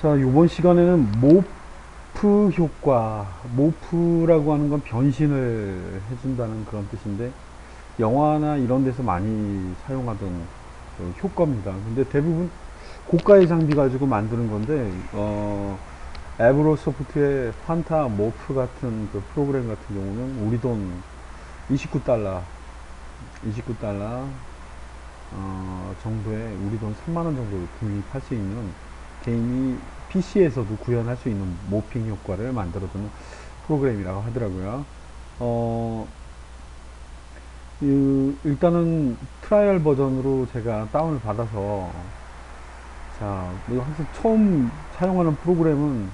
자, 이번 시간에는 모프 효과, 모프라고 하는 건 변신을 해준다는 그런 뜻인데, 영화나 이런 데서 많이 사용하던 그 효과입니다. 근데 대부분 고가의 장비 가지고 만드는 건데, 어, 에브로 소프트의 판타 모프 같은 그 프로그램 같은 경우는 우리 돈 29달러, 29달러, 어, 정도에 우리 돈 3만원 정도 구입할 수 있는 개인이 PC에서도 구현할 수 있는 모핑 효과를 만들어주는 프로그램이라고 하더라고요. 어, 이, 일단은 트라이얼 버전으로 제가 다운을 받아서 자, 이거 항상 처음 사용하는 프로그램은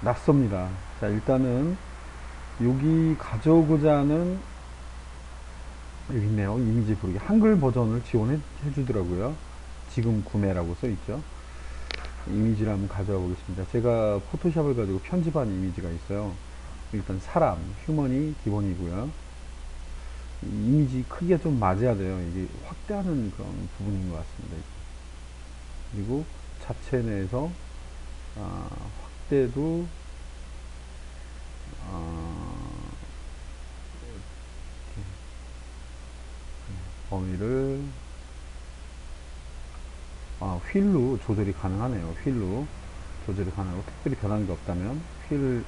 낯섭니다. 자, 일단은 여기 가져오고자 하는 여기 있네요. 이미지 부르기. 한글 버전을 지원해 주더라고요. 지금 구매라고 써 있죠. 이미지를 한번 가져와 보겠습니다. 제가 포토샵을 가지고 편집한 이미지가 있어요. 일단 사람, 휴먼이 기본이고요. 이미지 크기가 좀 맞아야 돼요. 이게 확대하는 그런 부분인 것 같습니다. 그리고 자체 내에서 아, 확대도 아, 범위를 아, 휠로 조절이 가능하네요. 휠로 조절이 가능하고 특별히 변하는 게 없다면 휠을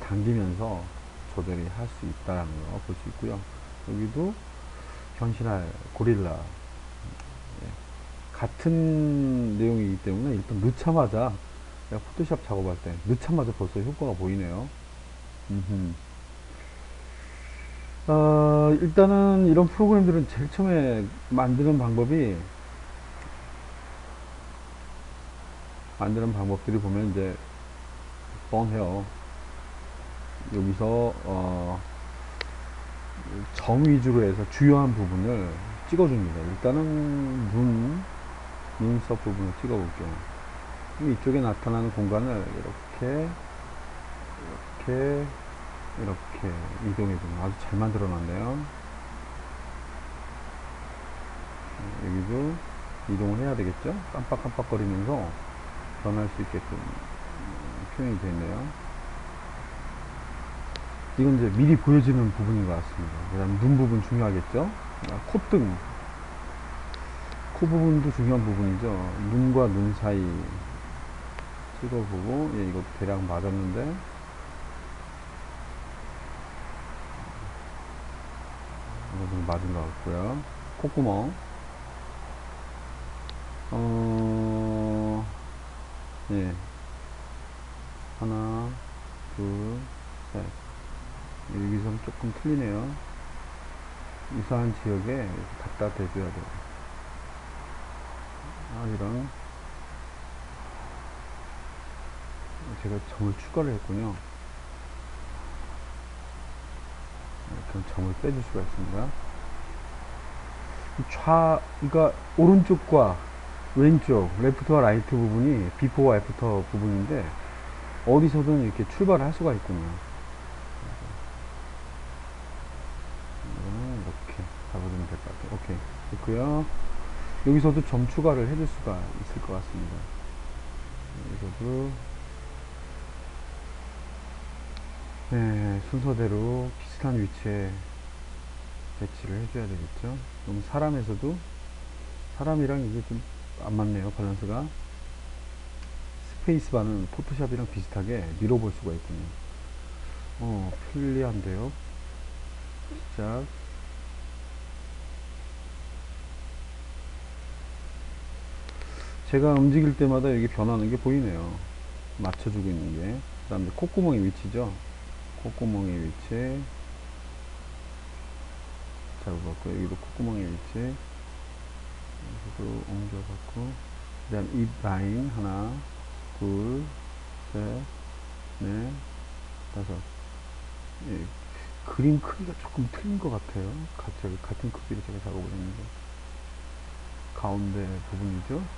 당기면서 조절이 할 수 있다는 거볼수 있고요. 여기도 변신할 고릴라 예. 같은 내용이기 때문에 일단 넣자마자 내가 포토샵 작업할 때 넣자마자 벌써 효과가 보이네요. 음흠. 어, 일단은 이런 프로그램들은 제일 처음에 만드는 방법이 만드는 방법들이 보면 이제 뻔해요. 여기서 어, 점 위주로 해서 주요한 부분을 찍어줍니다. 일단은 눈, 눈썹 부분을 찍어볼게요. 이쪽에 나타나는 공간을 이렇게, 이렇게, 이렇게 이동해주면 아주 잘 만들어 놨네요. 여기도 이동을 해야 되겠죠? 깜빡깜빡거리면서 변할 수 있게끔 표현이 되어 있네요. 이건 이제 미리 보여지는 부분인 것 같습니다. 그 다음 눈 부분 중요하겠죠? 콧등. 코 부분도 중요한 부분이죠. 눈과 눈 사이 찍어보고, 예, 이것도 대략 맞았는데, 이것도 맞은 것 같고요. 콧구멍. 어, 예. 하나, 둘, 셋. 여기서 조금 틀리네요. 이상한 지역에 갖다 대줘야 돼요. 아, 이런. 제가 점을 추가를 했군요. 이렇게 점을 빼줄 수가 있습니다. 좌, 그러니까 오른쪽과 왼쪽, 레프트와 라이트 부분이 비포와 애프터 부분인데 어디서든 이렇게 출발을 할 수가 있군요. 이렇게 잡아주면 될 것 같아요. 오케이. 됐고요. 여기서도 점 추가를 해줄 수가 있을 것 같습니다. 여기서도 네, 순서대로 비슷한 위치에 배치를 해줘야 되겠죠. 너무 사람에서도 사람이랑 이게 좀 안 맞네요. 밸런스가 스페이스바는 포토샵이랑 비슷하게 밀어볼 수가 있군요. 어, 편리한데요. 시작. 제가 움직일 때마다 여기 변하는 게 보이네요. 맞춰주고 있는 게. 그 다음에 콧구멍의 위치죠. 콧구멍의 위치. 잡아봤고, 여기도 콧구멍의 위치. 여기도 옮겨봤고. 그 다음 입 라인. 하나, 둘, 셋, 넷, 다섯. 예, 그림 크기가 조금 틀린 것 같아요. 같이, 같은 크기로 제가 작업을 했는데. 가운데 부분이죠.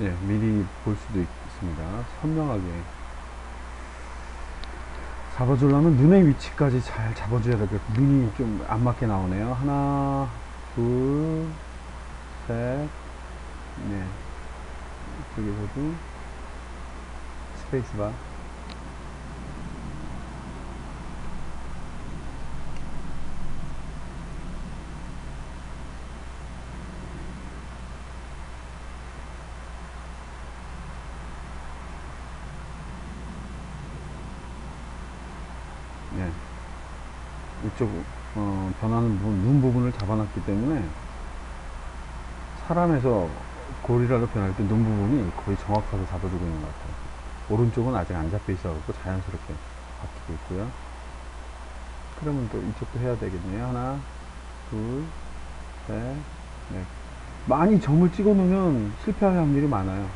예, 미리 볼 수도 있, 있습니다. 선명하게. 잡아주려면 눈의 위치까지 잘 잡아줘야 되겠고, 눈이 좀 안 맞게 나오네요. 하나, 둘, 셋, 넷. 이쪽에서도 스페이스바. 네. 이쪽 어, 변하는 부분, 눈 부분을 잡아놨기 때문에 사람에서 고리라로 변할 때 눈 부분이 거의 정확하게 잡아주고 있는 것 같아요. 오른쪽은 아직 안 잡혀 있어갖고 자연스럽게 바뀌고 있고요. 그러면 또 이쪽도 해야 되겠네요. 하나, 둘, 셋, 넷. 많이 점을 찍어 놓으면 실패할 확률이 많아요.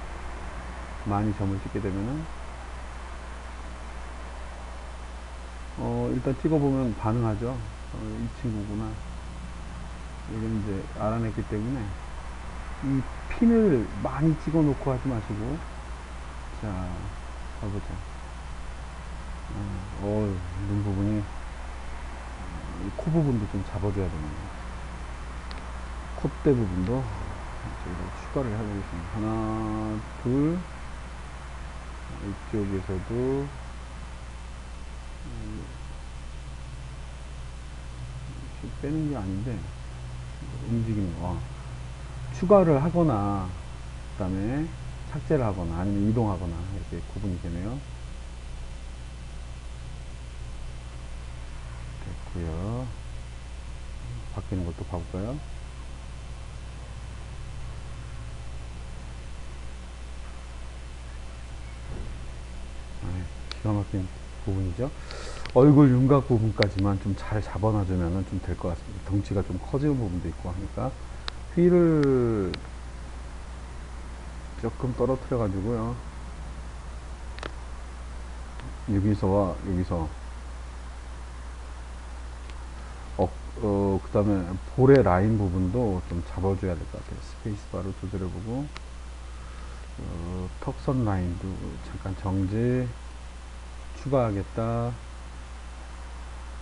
많이 점을 찍게 되면은 어, 일단 찍어보면 반응하죠. 어, 이 친구구나. 이건 이제 알아냈기 때문에 이 핀을 많이 찍어 놓고 하지 마시고 자, 가보자. 어, 어, 눈 부분이 이코 부분도 좀 잡아줘야 됩니다. 콧대 부분도 저기다 추가를 해보겠습니다. 하나, 둘, 이쪽에서도 이렇게 빼는 게 아닌데 움직이는 거 추가를 하거나 그 다음에 삭제를 하거나 아니면 이동하거나 이렇게 구분이 되네요. 됐고요. 바뀌는 것도 봐볼까요? 아, 기가 막힌 부분이죠 얼굴 윤곽 부분까지만 좀 잘 잡아놔주면 좀 될 것 같습니다. 덩치가 좀 커지는 부분도 있고 하니까 휠을 조금 떨어뜨려 가지고요. 여기서와 여기서 어, 어, 그 다음에 볼의 라인 부분도 좀 잡아줘야 될 것 같아요. 스페이스바로 조절해보고 어, 턱선 라인도 잠깐 정지 추가하겠다.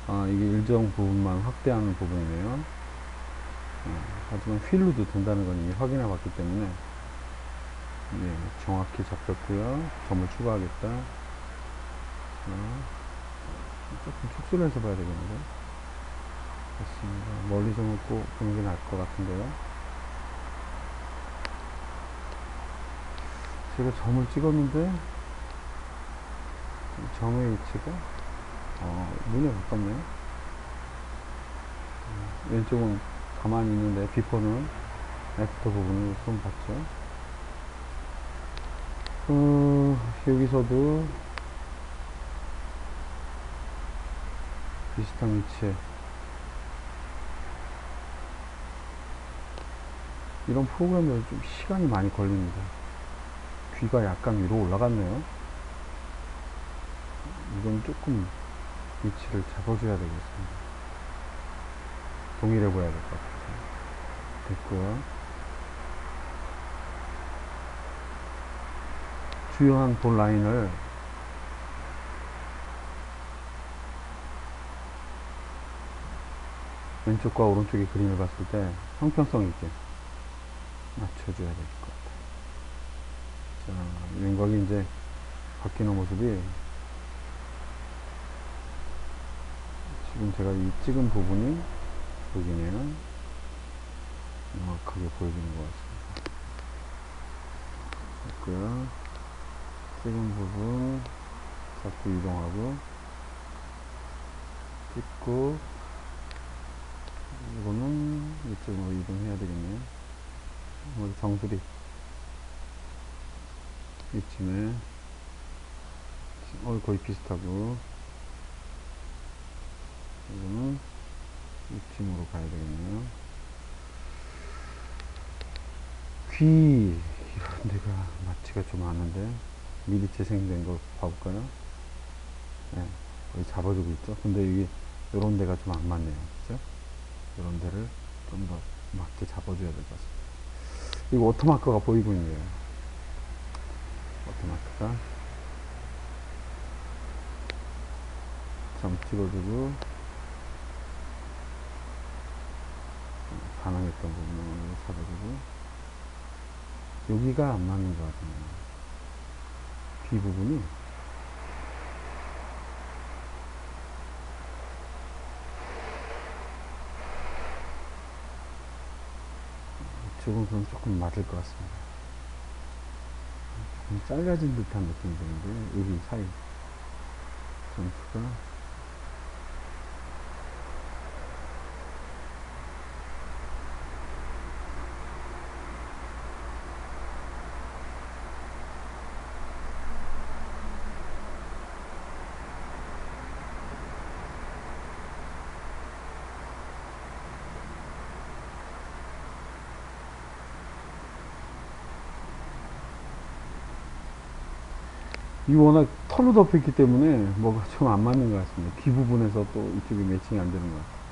아, 이게 일정 부분만 확대하는 부분이네요. 어, 하지만 휠로도 된다는 건 이미 확인해 봤기 때문에 네, 정확히 잡혔고요. 점을 추가하겠다. 어, 조금 축소를 해서 봐야 되겠는데. 됐습니다. 멀리 점을 꼭 보는 게 나을 것 같은데요. 제가 점을 찍었는데 이 점의 위치가 어, 눈에 가깝네요. 음, 왼쪽은 가만히 있는데 비포는 애프터 부분을 좀 봤죠. 어, 여기서도 비슷한 위치에 이런 프로그램들 좀 시간이 많이 걸립니다. 귀가 약간 위로 올라갔네요. 이건 조금 위치를 잡아줘야 되겠습니다. 동일해 보여야 될 것 같아요. 됐고요. 주요한 볼 라인을 왼쪽과 오른쪽의 그림을 봤을 때 형평성 있게 맞춰줘야 될 것 같아요. 자, 윤곽이 이제 바뀌는 모습이 지금 제가 이 찍은 부분이 여기네요. 정확하게 보여지는 것 같습니다. 됐고요. 찍은 부분 자꾸 이동하고 찍고 이거는 이쪽으로 이동해야 되겠네요. 우리 정수리 이쯤에 어 거의 비슷하고 이거는 이쯤으로 가야 되겠네요. 귀 이런 데가 마취가 좀 많은데 미리 재생된 거 봐볼까요? 네, 거의 잡아주고 있죠. 근데 이게 이런 데가 좀 안 맞네요. 그죠? 이런 데를 좀 더 맞게 잡아줘야 될 것 같습니다. 이거 오토마커가 보이고 있네요. 워터마크가 점 찍어주고 반항했던 부분을 잡아주고 여기가 안 맞는 것 같아요. 귀 부분이 그럼 조금 맞을 것 같습니다. 조금 짧아진 듯한 느낌이 드는데 여기 사이 점수가 이 워낙 털로 덮였기 때문에 뭐가 좀 안 맞는 것 같습니다. 귀 부분에서 또 이쪽이 매칭이 안 되는 것 같아요.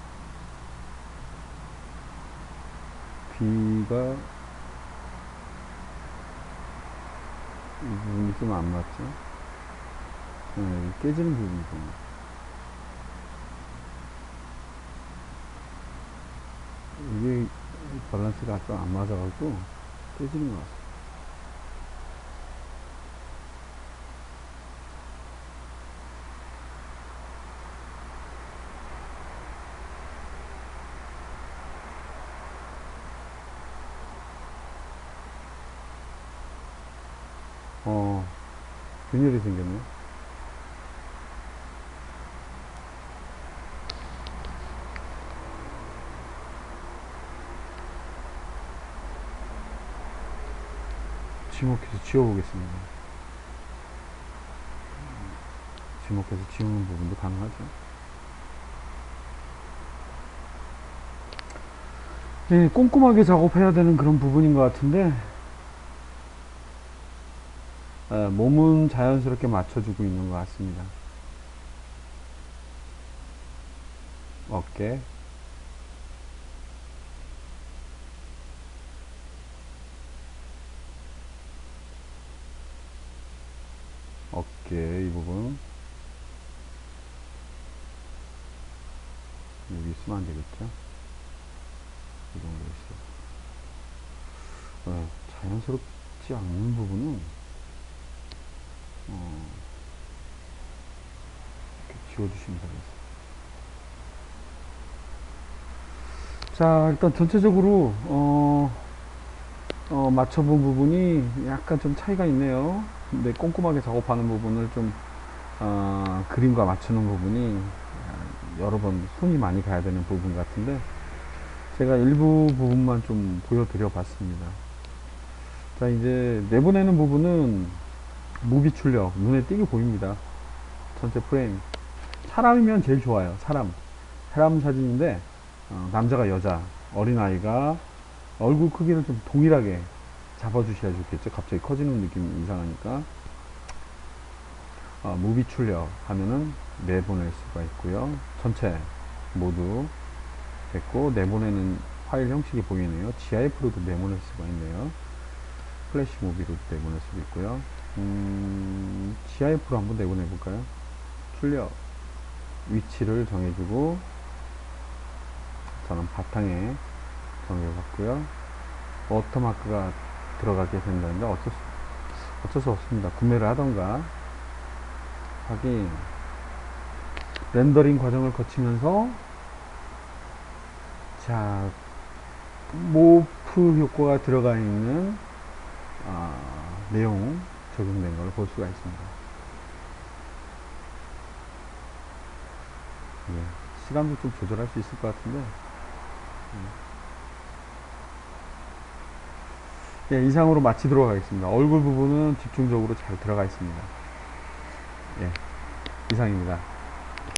귀가 이 부분이 좀 안 맞죠? 네, 깨지는 부분이 좀. 이게 밸런스가 좀 안 맞아가지고 깨지는 것 같아요. 균열이 생겼네. 지목해서 지워보겠습니다. 지목해서 지우는 부분도 가능하죠. 네, 꼼꼼하게 작업해야 되는 그런 부분인 것 같은데, 어, 몸은 자연스럽게 맞춰주고 있는 것 같습니다. 어깨, 어깨 이 부분 여기 있으면 안 되겠죠? 이 정도 있어. 어, 자연스럽지 않는 부분은 어, 이렇게 지워주시면 되겠습니다. 자, 일단 전체적으로, 어, 어, 맞춰본 부분이 약간 좀 차이가 있네요. 근데 꼼꼼하게 작업하는 부분을 좀, 어, 그림과 맞추는 부분이 아, 여러 번 손이 많이 가야 되는 부분 같은데, 제가 일부 부분만 좀 보여드려 봤습니다. 자, 이제 내보내는 부분은 무비 출력 눈에 띄게 보입니다 전체 프레임 사람이면 제일 좋아요. 사람. 사람 사진인데 어, 남자가 여자 어린아이가 얼굴 크기는 좀 동일하게 잡아주셔야 좋겠죠. 갑자기 커지는 느낌이 이상하니까. 어, 무비 출력 하면은 내보낼 수가 있고요. 전체 모두 됐고 내보내는 파일 형식이 보이네요. GIF로도 내보낼 수가 있네요. 플래시 무비로 내보낼 수도 있고요. 음, GIF로 한번 내보내 볼까요? 출력 위치를 정해주고 저는 바탕에 정해봤고요 워터마크가 들어가게 된다는데 어쩔 수, 어쩔 수 없습니다 구매를 하던가 하긴 렌더링 과정을 거치면서 자 모프 효과가 들어가 있는 아, 내용 적용된 걸 볼 수가 있습니다. 예, 시간도 좀 조절할 수 있을 것 같은데 예, 이상으로 마치도록 하겠습니다. 얼굴 부분은 집중적으로 잘 들어가 있습니다. 예, 이상입니다.